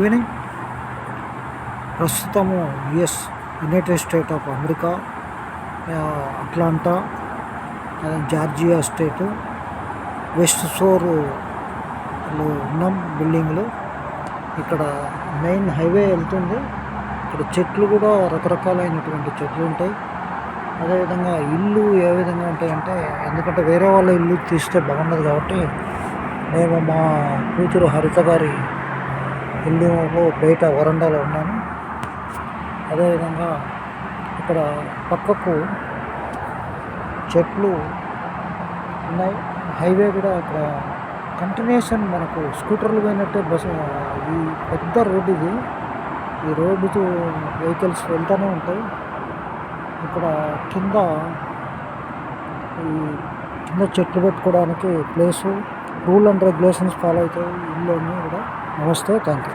Evening. ప్రస్తుతము US United State of America Atlanta Georgia state west షోర్లో ఉన్నాం బిల్డింగ్లో. ఇక్కడ మెయిన్ హైవే వెళ్తుంది. ఇక్కడ చెట్లు కూడా రకరకాలైనటువంటి చెట్లు ఉంటాయి. అదేవిధంగా ఇల్లు ఏ విధంగా ఉంటాయంటే ఎందుకంటే వేరే వాళ్ళ ఇల్లు తీస్తే బాగుండదు కాబట్టి మేము మా కూతురు హరిత గారి బిల్డింగ్లో బయట వరండాలో ఉన్నాను. అదేవిధంగా ఇక్కడ పక్కకు చెట్లు ఉన్నాయి. హైవే కూడా ఇక్కడ కంటిన్యూషన్ మనకు స్కూటర్లు పోయినట్టే బస్సు ఈ పెద్ద రోడ్ ఇది. ఈ రోడ్డుతో వెహికల్స్ వెళ్తూనే ఉంటాయి. ఇక్కడ కింద ఈ కింద చెట్లు పెట్టుకోవడానికి place. Rule and regulations follow అవుతాయి. ఇల్లు అన్నీ కూడా. నమస్తే థ్యాంక్ యూ